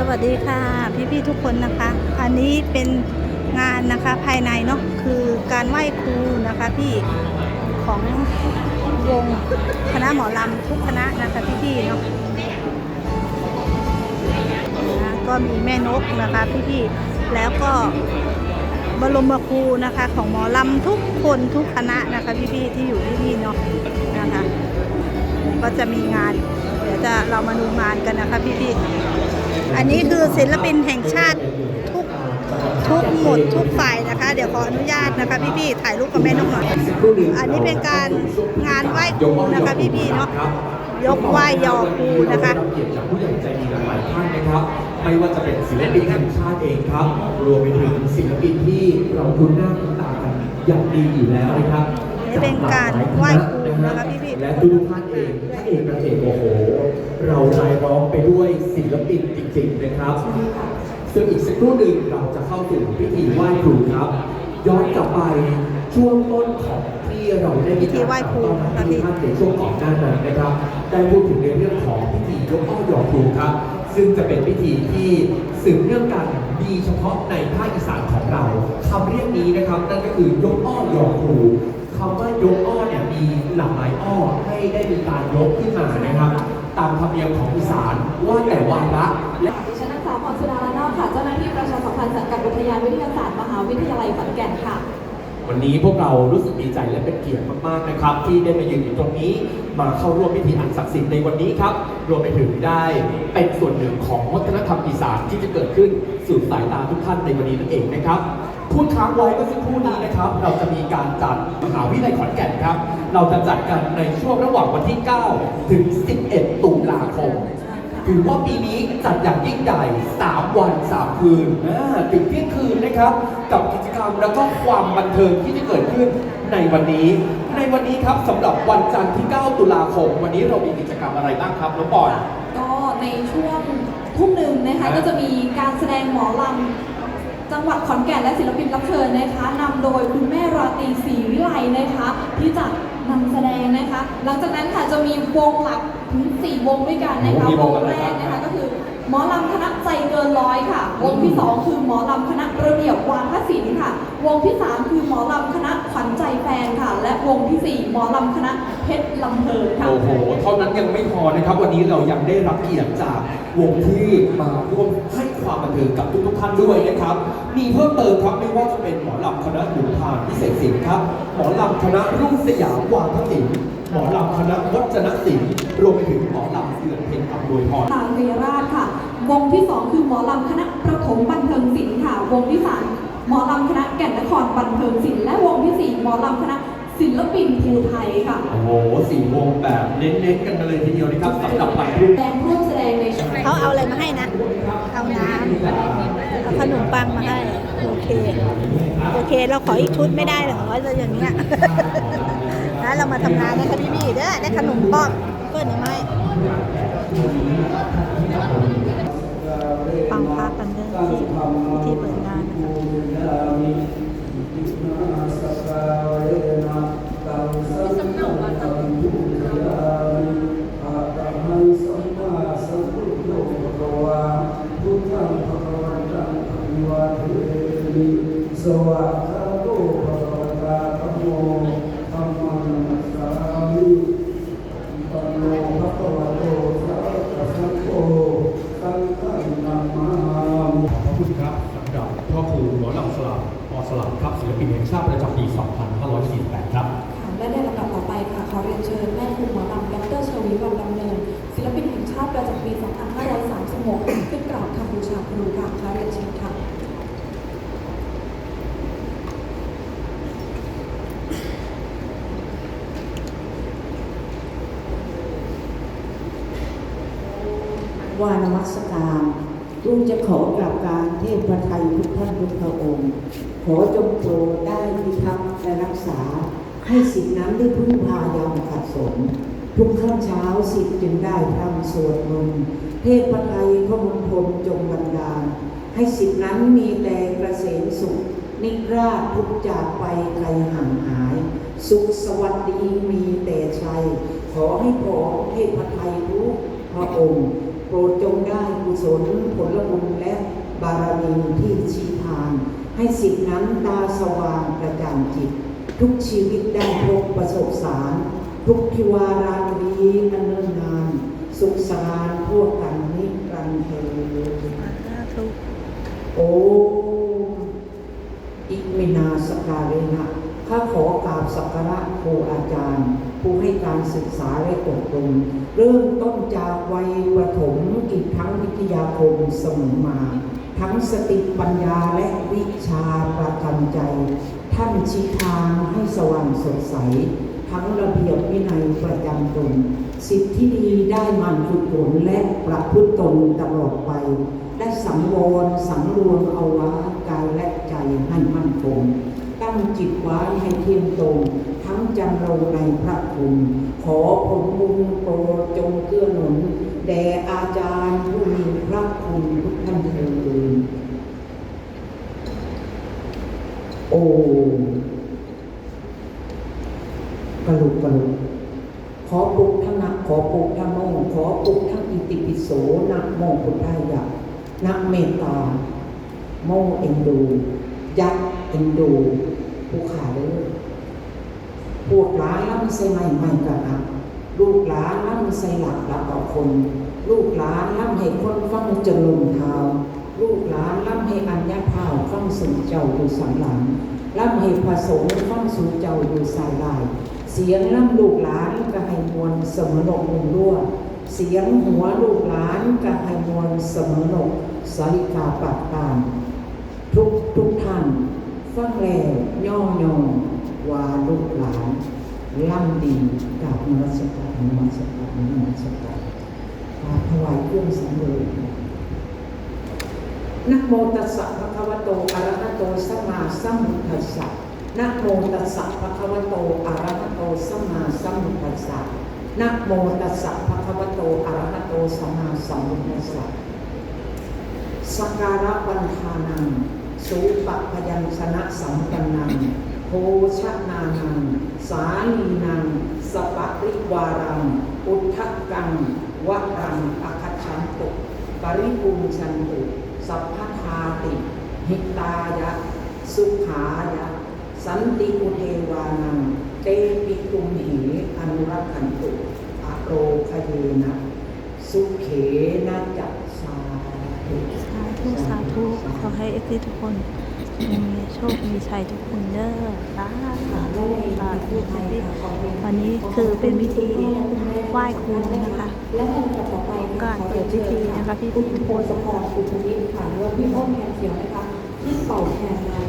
สวัสดีค่ะพี่ๆทุกคนนะคะ อันนี้เป็นงานนะคะภายในเนาะคือการไหว้ครูนะคะพี่ของวงคณะหมอลำทุกคณะนะคะพี่ๆเนาะก็มีแม่นกนะคะพี่ๆแล้วก็บรมครูนะคะของหมอลำทุกคนทุกคณะนะคะพี่ๆที่อยู่ที่นี่เนาะนะคะก็จะมีงาน เดี๋ยวจะเรามาดูงานกันนะคะพี่ๆ อันนี้คือศิลปินแห่งชาติทุกทุกหมดทุกฝ่ายนะคะ เดี๋ยวขออนุญาตนะคะพี่ๆถ่ายรูปกับแม่นกหน่อยอันนี้เป็นการงานไหว้ครูนะคะพี่ๆเนาะยกไหว้ยอครูนะคะได้รับเกียรติจากผู้ใหญ่ใจดีหลายๆท่านนะครับไม่ว่าจะเป็นศิลปินแห่งชาติเองครับ รวมไปถึงศิลปินที่เราคุ้นหน้าคุ้นตากันอย่างดีอยู่แล้วนะครับนี่เป็นการไหว้ครู นะคะพี่ๆและทุกท่านเองท่านเองนางเอกโอ้โห เรารายล้อมไปด้วยศิลปินจริงๆนะครับ ซึ่งอีกสักครู่หนึ่งเราจะเข้าถึงพิธีไหว้ครูครับ ย้อนกลับไปช่วงต้นของที่เราได้มีพิธีไหว้ครูต้อนรับทุกท่านในช่วงก่อนหน้านั้นนะครับ ได้พูดถึงในเรื่องของพิธียกอ้อหยอกครูครับ ซึ่งจะเป็นพิธีที่สืบเนื่องกันดีเฉพาะในภาคอีสานของเราคำเรียกนี้นะครับนั่นก็คือยกอ้อหยอกครู คำว่ายกอ้อเนี่ยมีหลากหลายอ้อให้ได้มีการยกขึ้นมานะครับ ตามธรรมเนียมของอีสานว่าแต่วาระและดิฉันนางสาวพรสุดาลานอกค่ะ เจ้าหน้าที่ประชาสัมพันธ์สังกัดอุทยานวิทยาศาสตร์มหาวิทยาลัยขอนแก่นค่ะ วันนี้พวกเรารู้สึกดีใจและเป็นเกียรติมากๆนะครับ ที่ได้มายืนอยู่ตรงนี้ มาเข้าร่วมพิธีอันศักดิ์สิทธิ์ในวันนี้ครับ รวมไปถึงได้เป็นส่วนหนึ่งของวัฒนธรรมอีสานที่จะเกิดขึ้นสู่สายตาทุกท่านในวันนี้นั่นเองนะครับพูดค้างไว้เมื่อสักครู่นี้นะครับ เราจะมีการจัดมหาวิทยาลัยขอนแก่นครับ เราจะจัดกันในช่วงระหว่างวันที่ 9 ถึง 11 ตุลาคมถือว่าปีนี้จัดอย่างยิ่งใหญ่ 3 วัน 3 คืนถึงเที่ยงคืนนะครับ กับกิจกรรมแล้วก็ความบันเทิงที่จะเกิดขึ้น ในวันนี้ ในวันนี้ครับสำหรับวันจันทร์ที่ 9 ตุลาคม วันนี้เรามีกิจกรรมอะไรบ้างครับน้องปอน ก็ในช่วงทุ่มหนึ่งนะคะครับก็จะมีการแสดงหมอลำจังหวัดขอนแก่นและศิลปินรับเชิญนะคะนำโดยคุณแม่ราตรีศรีวิไลนะคะ ที่จะนำแสดงนะคะ หลังจากนั้นค่ะจะมีวงหลักถึง4วงด้วยกันนะคะโอ้มีวงวอะไรงแรบ้างกนะครัคะบ ก็คือ หมอลำคณะใจเกินร้อยค่ะ วงที่2คือหมอลำคณะระเบียบวาทศิลป์ค่ะ วงที่3คือหมอลำคณะขวัญใจแฟนค่ะ และวงทีสี่4หมอลำคณะเพชรลำเพลินค่ะ โอ้โห เท่านั้นยังไม่พอนะครับ วันนี้เรายังได้รับเกียรติจากวงที่มาร่วมให้ความบันเทิงกับทุกๆท่านด้วยนะครับ มีเพิ่มเติมครับไม่ว่าจะเป็นหมอลำคณะหนุพานพิเศษศิลป์ครับ หมอลำคณะรุ่งสยามวาทศิลป์ หมอลำคณะวัฒนศิลป์รวมไปถึงหมอลำเสือนเพ็ญอำนวยพรทางเรียราชค่ะ วงที่2คือหมอลำคณะประถมบันเทิงศิลป์ค่ะ วงที่3หมอลำคณะแก่นนครบันเทิงศิลป์และวงทีสี่4หมอลำคณะศิลปินภูไทยค่ะ โอ้โหสี่วงแบบเน้นๆกันมาเลยทีเดียวนะครับสำหรับวันพรุ่งแสดงร่วมแสดงในช่วงเขาเอาอะไรมาให้นะ เอาน้ำเอาขนมปังมาให้ โอเค โอเค เราขออีกชุดไม่ได้เหรอว่าจะอย่างเนี้ย นะเรามาทำงานนะคะพี่ๆเด้อได้ขนมป้อมเพื่อนหม่ฟังพากันเด้อที่ที่เปิดงานนะคะสวะค ครับสำหรับพ่อครูหมอลำสลับปอสลับครับศิลปินแห่งชาติประจำปี 2548 ครับและในลำดับต่อไปค่ะขอเรียนเชิญแม่ครูหมอลำดรชวีวันดำเนิน ศิลปินแห่งชาติประจำปี 2536 ขึ้นกราบคำบูชาครูค่ะขอเรียนเชิญค่ะ ว่านมัสการลุง จะขอกราบการเทพพระไทยทุกท่านทุกพระองค์ ขอจงโปรดได้พิทักษ์และรักษา ให้สิทธินั้นได้พึ่งพายามขัดสนทุกข้ามเช้าสิทธิ์จึงได้ทำสวดมนต์เทพพระไทยพระมงคลจงบันดาล ให้สิทธินั้นมีแต่กระเสมสุข นิราชทุกจากไปไกลห่างหาย สุขสวัสดีมีแต่ชัย ขอให้พอเทพไทยทุกพระองค์ รดจงได้กุศลผลบุญและบารมีที่ชี้ทาง ให้สิทธินั้นตาสว่างกระจ่างจิต ทุกชีวิตได้พบประสบสาร ทุกทิวาราตรีอันเนิ่นนาน สุขสารพวกกันนิรันดร์เทอญสาธุโอมอิมินาสการเรนะ ข้าขอกราบสักการะครูอาจารย์ ผู้ให้การศึกษาและอบรมเริ่มต้นจากวัยประถมอีกทั้งวิทยาคมเสมอมา ทั้งสติปัญญาและวิชาประจำใจ ท่านชี้ทางให้สว่างสดใส ทั้งระเบียบวินัยประจำตนสิทธิที่ดีได้มันฝึกฝนและประพฤติตนตลอดไปได้สังวรสังรวมเอาไว้กายและใจให้มั่นคง งจิตไว้ให้เที่ยงตรงทั้งจำเราในพระคุณขอผลบุญโปรดจงเกื้อหนุนแด่อาจารย์ผู้มีพระคุณทุกท่านเถิดโอ้กระลุกกระลุกขอปลุกทั้งนักขอปลุกทั้งโมขอปลุกทั้งอิติปิโสนักโมพุทธายะนักเมตตาโมเอ็นดูยักษ เอ็นดูผู้ขาเลยพวกหลานล่ำใส่ไม่ไม่กันนะลูกหลานล่ำใส่หลักหลับต่อคน ลูกหลานล่ำให้คนฟังจนลงเท้าลูกหลานล่ำให้อัญญาภาวฟังสู่เจ้าอยู่สังหลังล่ำให้พระสงฆ์ฟังสู่เจ้าอยู่สายลาย เสียงล่ำลูกหลานก็ให้มวลเสมอนกมุงรั่วเสียงหัวลูกหลานก็ให้มวลเสมอนกสาริกาปัดตามทุกทุกท่าน ฟังแล้วย่อยอว่าลูกหลาน ดีกับนมัสการนมัสการนมัสการกราบถวายเครื่องสังเวยนะโมตัสสะภะคะวะโตอะระหะโตสัมมาสัมพุทธัสสะนะโมตัสสะภะคะวะโตอะระหะโตสัมมาสัมพุทธัสสะนะโมตัสสะภะคะวะโตอะระหะโตสัมมาสัมพุทธัสสะสกการะบันทานังสูปะพยัญชนะสัมปันนังโภชนานังสาลีนัง สปะริวารัง อุทธกังวะรังอคัจฉันตุปริปุญชันตุสัพพทาติ หิตายะ สุขายะ สันติอุเทวานัง เตปิตุมเหอนุรักขันตุอโรคเยนะ สุเขนะจักสาธุสาธุ ขอให้เอฟซีทุกคน โชคดีชัยทุกคนเด้อสาธุสาธุสาธุวันนี้คือเป็นพิธีไหว้ครูนะคะก่อนเปิดพิธีนะคะพี่ทุกคนสมพร์ตคุณชนิดค่ะแล้วพี่อ้นแคนเขียวนะคะที่เป่าแคนมา